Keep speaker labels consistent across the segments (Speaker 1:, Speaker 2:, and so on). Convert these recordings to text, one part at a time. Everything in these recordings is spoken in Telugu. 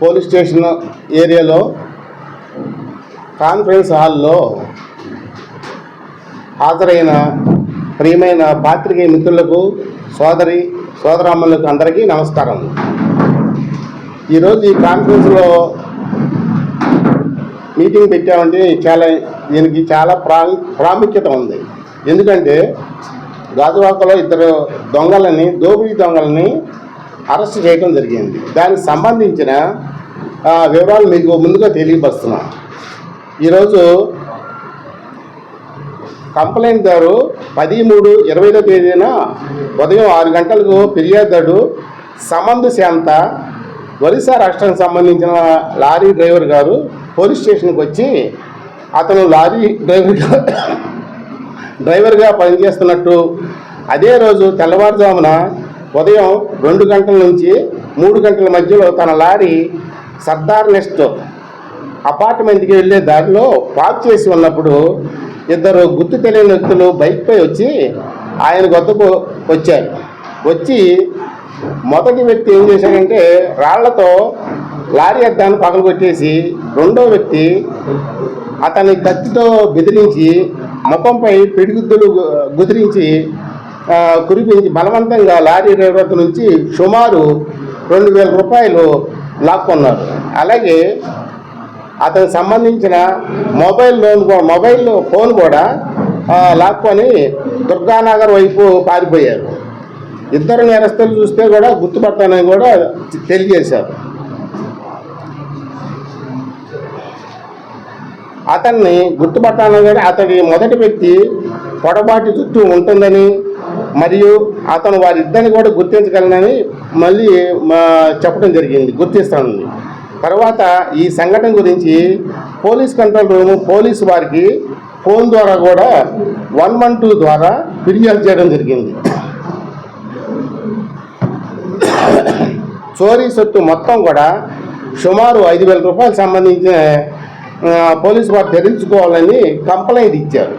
Speaker 1: పోలీస్ స్టేషన్ ఏరియాలో కాన్ఫరెన్స్ హాల్లో హాజరైన ప్రియమైన పాత్రికేయ మిత్రులకు సోదరి సోదరామ్మలకు అందరికీ నమస్కారం. ఈరోజు ఈ కాన్ఫరెన్స్లో మీటింగ్ పెట్టామంటే చాలా దీనికి చాలా ప్రా ప్రాముఖ్యత ఉంది. ఎందుకంటే గాజువాకలో ఇద్దరు దొంగలని దోపిడీ దొంగలని అరెస్ట్ చేయడం జరిగింది. దానికి సంబంధించిన వివరాలు మీకు ముందుగా తెలియపరుస్తున్నాం. ఈరోజు కంప్లైంట్దారు పది మూడు ఇరవైదో తేదీన ఉదయం ఆరు గంటలకు ఫిర్యాదుదారు సమందు శాంత ఒరిస్సా రాష్ట్రానికి సంబంధించిన లారీ డ్రైవర్ గారు పోలీస్ స్టేషన్కి వచ్చి అతను లారీ డ్రైవర్గా డ్రైవర్గా పనిచేస్తున్నట్టు అదే రోజు తెల్లవారుజామున ఉదయం రెండు గంటల నుంచి మూడు గంటల మధ్యలో తన లారీ సర్దార్ నెస్ట్ అపార్ట్మెంట్కి వెళ్ళే దారిలో పార్క్ చేసి ఉన్నప్పుడు ఇద్దరు గుర్తు తెలియని వ్యక్తులు బైక్పై వచ్చి ఆయన వద్దకు వచ్చారు. వచ్చి మొదటి వ్యక్తి ఏం చేశాడంటే రాళ్ళతో లారీ అద్దాన్ని పగలగొట్టేసి రెండో వ్యక్తి అతని కత్తితో బెదిరించి ముఖంపై పిడిగుద్దులు గుదిరించి కురిపించి బలవంతంగా లారీ డ్రైవర్ నుంచి సుమారు రెండు వేల రూపాయలు లాక్కున్నారు. అలాగే అతనికి సంబంధించిన మొబైల్ లోన్ మొబైల్ ఫోన్ కూడా లాక్కొని దుర్గానగర్ వైపు పారిపోయారు. ఇద్దరు నేరస్తులు చూస్తే కూడా గుర్తుపడతానని కూడా తెలియజేశారు. అతన్ని గుర్తుపట్టాలని కానీ అతడి మొదటి వ్యక్తి పొడబాటి చుట్టూ ఉంటుందని మరియు అతను వారిద్దరిని కూడా గుర్తించగలనని మళ్ళీ మా చెప్పడం జరిగింది గుర్తిస్తానని. తర్వాత ఈ సంఘటన గురించి పోలీస్ కంట్రోల్ రూము పోలీసు వారికి ఫోన్ ద్వారా కూడా వన్ వన్ టూ ద్వారా ఫిర్యాదు చేయడం జరిగింది. చోరీ సొత్తు మొత్తం కూడా సుమారు ఐదు వేల రూపాయలు సంబంధించిన పోలీసు వారు ధరించుకోవాలని కంప్లైంట్ ఇచ్చారు.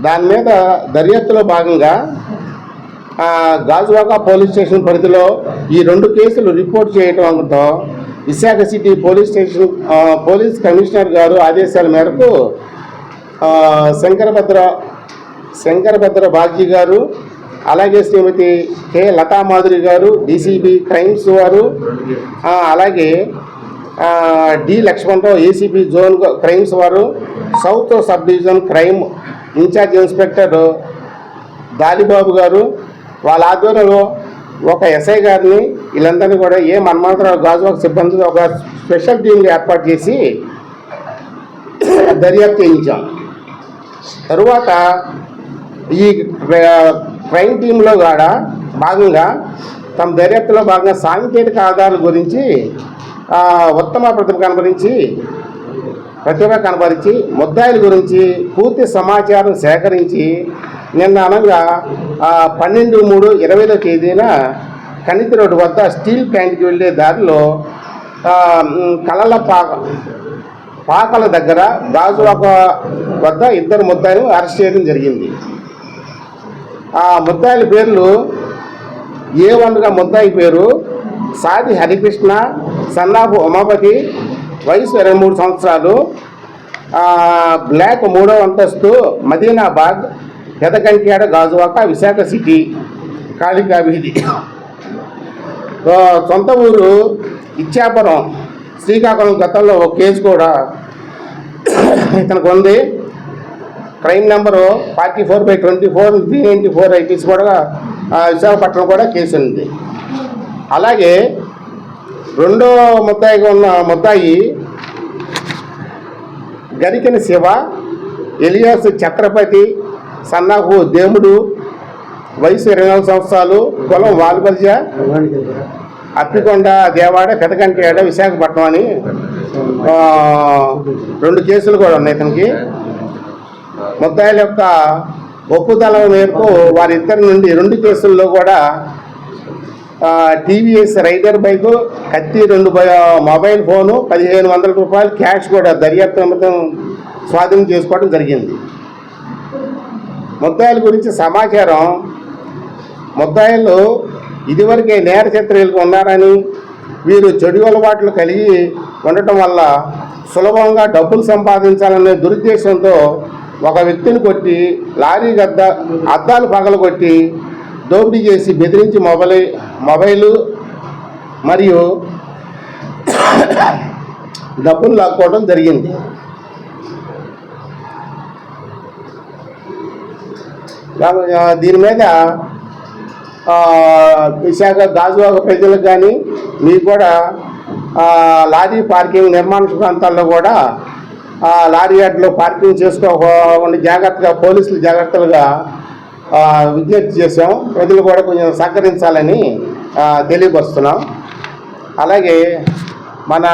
Speaker 1: దాని మీద దర్యాప్తులో భాగంగా ఆ, గాజువాక పోలీస్ స్టేషన్ పరిధిలో ఈ రెండు కేసులు రిపోర్ట్ చేయడంతో Visakha city police station police commissioner గారు ఆదేశాల మేరకు శంకరభద్ర శంకరభద్ర బాజీ గారు అలాగే శ్రీమతి కె లతామాధురి గారు డీసీబీ క్రైమ్స్ వారు అలాగే D Lakshmanarao ACB zone crimes వారు south sub division crime incharge inspector Dalibabu గారు వాళ్ళ ఆధ్వర్యంలో ఒక ఎస్ఐ గారిని వీళ్ళందరినీ కూడా ఏ మన్మంతరావు గాజువాక సిబ్బంది ఒక స్పెషల్ టీంని ఏర్పాటు చేసి దర్యాప్తు చేయించాం. తరువాత ఈ క్రైమ్ టీంలో కూడా భాగంగా తమ దర్యాప్తులో భాగంగా సాంకేతిక ఆధారాల గురించి ఉత్తమ ప్రతిభ కనపరించి ప్రతిభ కనపరించి ముద్దాయిల గురించి పూర్తి సమాచారం సేకరించి నిన్న అనగా పన్నెండు మూడు ఇరవైలో తేదీన కనితి రోడ్డు వద్ద స్టీల్ ప్లాంట్కి వెళ్ళే దారిలో కళల కలల పాక పాకల దగ్గర గాజువాక వద్ద ఇద్దరు ముద్దాయిలు అరెస్ట్ చేయడం జరిగింది. ఆ ముద్దాయిల పేర్లు ఏ వన్గా ముద్దాయి పేరు? సాది హరికృష్ణ సన్నాపు ఉమాపతి వయసు ఇరవై మూడు సంవత్సరాలు. బ్లాక్ మూడో అంతస్తు మదీనాబాద్ పెదకంట్యాడ గాజువాక విశాఖ సిటీ కాళికా వీధి సొంత ఊరు ఇచ్చాపురం శ్రీకాకుళం గతంలో ఒక కేసు కూడా ఇతనికి ఉంది crime number forty four by twenty four three ninety four IPS కూడా విశాఖపట్నం కూడా కేసు ఉంది అలాగే రెండో ముద్దాయిగా ఉన్న ముద్దాయి గరికిన శివ ఎలియాస్ ఛత్రపతి సన్నాహు దేముడు వయసు ఇరవై నాలుగు సంవత్సరాలు కులం వాల్బర్జ అప్పికొండ దేవాడ పెదకంటేడ విశాఖపట్నం అని రెండు కేసులు కూడా ఉన్నాయి ఇతనికి. ముద్దాయిల యొక్క ఒప్పుదల మేరకు వారిద్దరి నుండి రెండు కేసుల్లో కూడా టీవీఎస్ రైడర్ బైక్ కత్తి రెండు మొబైల్ ఫోను పదిహేను వందల రూపాయలు క్యాష్ కూడా దర్యాప్తు నిమిత్తం స్వాధీనం చేసుకోవడం జరిగింది. ముద్దాయిల గురించి సమాచారం ముద్దాయిలు ఇదివరకే నేర చరిత్రలకు ఉన్నారని వీరు చెడు అలవాట్లు కలిగి ఉండటం వల్ల సులభంగా డబ్బులు సంపాదించాలనే దురుద్దేశంతో ఒక వ్యక్తిని కొట్టి లారీ గద్ద అద్దాలు పగలగొట్టి దోపిడీ చేసి బెదిరించి మొబైల్ మొబైలు మరియు డబ్బులు లాక్కోవడం జరిగింది. దీని మీద విశాఖ గాజువాక ప్రజలకు కానీ మీకు కూడా లారీ పార్కింగ్ నిర్మాణ ప్రాంతాల్లో కూడా లారీ యార్డ్లో పార్కింగ్ చేసుకోకుండా జాగ్రత్తగా పోలీసులు జాగ్రత్తలుగా విజ్ఞప్తి చేసాం ప్రజలు కూడా కొంచెం సహకరించాలని తెలియపరుస్తున్నాం. అలాగే మన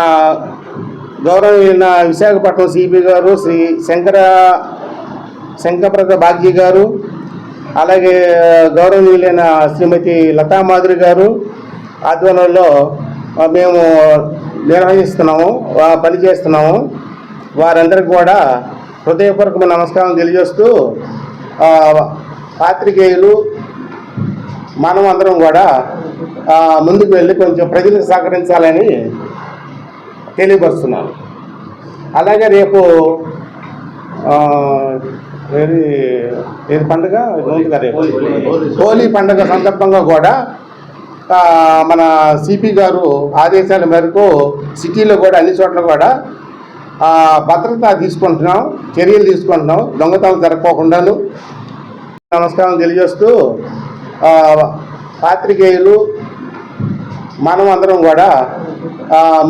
Speaker 1: గౌరవమైన విశాఖపట్నం సిపి గారు శ్రీ శంకర శంకరప్రద బాగ్జీ గారు అలాగే గౌరవనీయులైన శ్రీమతి లతామాధురి గారు ఆధ్వర్యంలో మేము నిర్వహిస్తున్నాము పనిచేస్తున్నాము. వారందరికి కూడా హృదయపూర్వకమైన నమస్కారం తెలియజేస్తూ పాత్రికేయులు మనం అందరం కూడా ముందుకు వెళ్ళి కొంచెం ప్రజలకు సహకరించాలని తెలియపరుస్తున్నాను. అలాగే రేపు ఏది ఏది పండుగ? రేపు? హోలీ పండుగ సందర్భంగా కూడా మన సిపి గారు ఆదేశాల మేరకు సిటీలో కూడా అన్ని చోట్ల కూడా భద్రత తీసుకుంటున్నాం చర్యలు తీసుకుంటున్నాం దొంగతనం జరగకోకుండాను నమస్కారం తెలియజేస్తూ పాత్రికేయులు మనం అందరం కూడా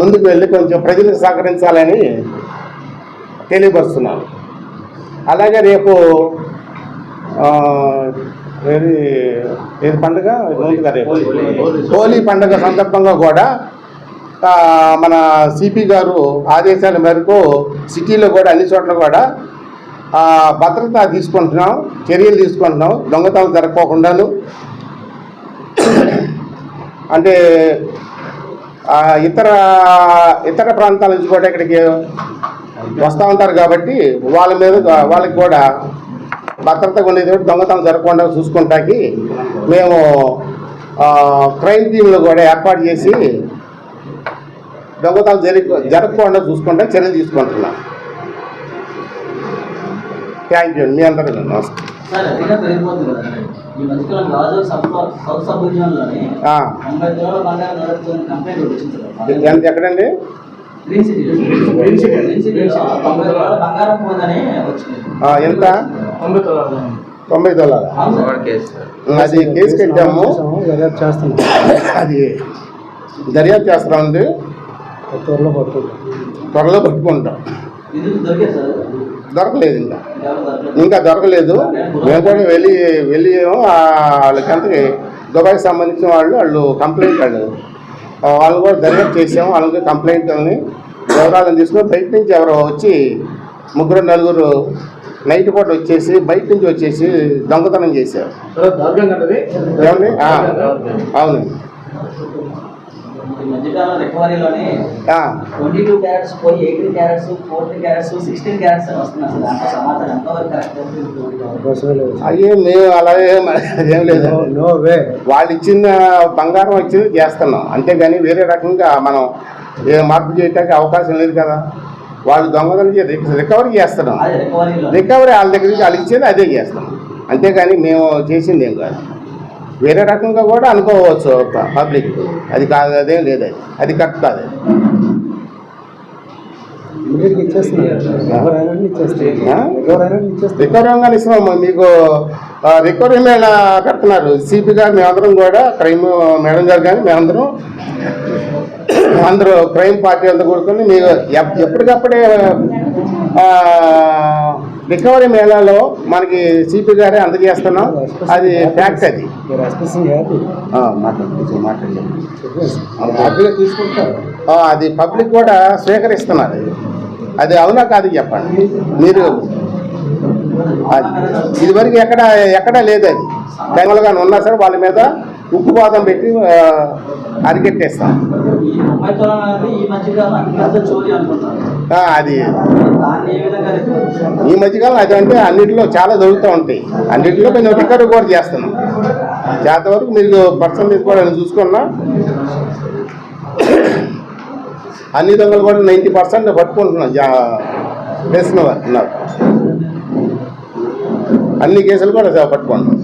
Speaker 1: ముందుకు వెళ్ళి కొంచెం ప్రజలకు సహకరించాలని తెలియపరుస్తున్నాను. అలాగే రేపు ఏది ఏది పండుగ? రేపు? హోలీ పండుగ సందర్భంగా కూడా మన సిపి గారు ఆదేశాల మేరకు సిటీలో కూడా అన్ని చోట్ల కూడా భద్రత తీసుకుంటున్నాం చర్యలు తీసుకుంటున్నాం దొంగతనం జరగకోకుండాను. అంటే ఇతర ఇతర ప్రాంతాల నుంచి కూడా ఇక్కడికి వస్తూ ఉంటారు కాబట్టి వాళ్ళ మీద వాళ్ళకి కూడా భద్రత ఉండేది దొంగతనం జరగకుండా చూసుకుంటాకి మేము క్రైమ్ టీంలు కూడా ఏర్పాటు చేసి దొంగతనం జరగ జరగకుండా చూసుకుంటా చర్యలు తీసుకుంటున్నాం. థ్యాంక్ యూ మీ అందరికీ నమస్కారం.
Speaker 2: సార్ అదిగా పెరిగిపోతుంది కదా ఈ మధ్యకాలం గాజు సబ్ సౌత్ సబ్ రీజియన్లోని
Speaker 1: ఆ,
Speaker 2: తొంభై కిలోల బంగారం నడుపుతున్న కంప్లైంట్ ఒకటి వచ్చింది సార్
Speaker 1: ఎంత ఎక్కడండి? ఎంత?
Speaker 2: తొంభై సార్.
Speaker 1: అది కేసు కట్టాము.
Speaker 3: దర్యాప్తు చేస్తున్నాం
Speaker 1: అది దర్యాప్తు చేస్తామండి
Speaker 3: త్వరలో పట్టుకుంటాం.
Speaker 1: త్వరలో పట్టుకుంటాం. దొరకలేదు ఇంకా. ఇంకా దొరకలేదు. మేము కూడా వెళ్ళి వెళ్ళి ఏమో ఆ వాళ్ళకి అంతకి దుబాయ్కి సంబంధించిన వాళ్ళు వాళ్ళు కంప్లైంట్ వాళ్ళు ఆ వాళ్ళని కూడా దర్యాప్తు చేసాము వాళ్ళకి కంప్లైంట్ అని వివరాలను తీసుకొని బయట నుంచి ఎవరో వచ్చి ముగ్గురు నలుగురు నైట్ పూట వచ్చేసి బయట నుంచి వచ్చేసి దొంగతనం చేశారు. ఏమండి? అవునండి
Speaker 2: ఈ మధ్యకాలం రికవరీలోని
Speaker 1: ఆ,
Speaker 2: ట్వంటీ టూ క్యారెట్స్ పోయి eighteen carats fourteen carats sixteen carats అని వస్తున్నాయి సార్ దాంట్లో సమాచారం ఎంతవరకు కరెక్ట్
Speaker 3: అవకాశమే లేదు.
Speaker 1: అయ్యే మేము అలాగే ఏం లేదు. వాళ్ళు ఇచ్చిన బంగారం వచ్చింది చేస్తున్నాం. అంతేగాని వేరే రకంగా మనం ఏ మార్పు చేయడానికి అవకాశం లేదు కదా. వాళ్ళు దొంగతనం రికవరీ చేస్తున్నాం.
Speaker 2: అదే రికవరీలో.
Speaker 1: రికవరీ వాళ్ళ దగ్గర నుంచి వాళ్ళు ఇచ్చేది అదే చేస్తాం అంతేగాని మేము చేసింది ఏం కాదు. వేరే రకంగా కూడా అనుకోవచ్చు పబ్లిక్. అది కాదు అదేం లేదు అది. అది కరెక్ట్ కాదు. రికవరీగా ఇస్తున్నాము మీకు రికవరీ మేళ పెడుతున్నారు సిపి గారు మేమందరం కూడా క్రైమ్ మేడం గారు కానీ మేమందరం అందరూ క్రైమ్ పార్టీ అంతా కూడుకొని మీరు ఎప్- ఎప్పటికప్పుడే రికవరీ మేళాలో మనకి సిపి గారే అందజేస్తున్నాం. అది ఫ్యాక్ట్ అది. అది పబ్లిక్ కూడా స్వీకరిస్తున్నారు. అది అవునా కాదు చెప్పండి. మీరు అది ఇదివరకు ఎక్కడ ఎక్కడా లేదు అది. దైవలుగా ఉన్నా సరే వాళ్ళ మీద ఉక్కుపాదం పెట్టి అరికెట్టేస్తాం. అది ఈ మధ్యకాలం అది. అంటే అన్నిటిలో చాలా దొరుకుతూ ఉంటాయి. అన్నిటిలో మేము రికార్డు కూడా చేస్తున్నాం చేత వరకు మీరు పర్సంటేజ్ కూడా నేను చూసుకున్నా అన్ని దొంగలు కూడా నైంటీ పర్సెంట్ పట్టుకుంటున్నాం. వారు ఉన్నారు. అన్ని కేసులు కూడా పట్టుకుంటున్నాం.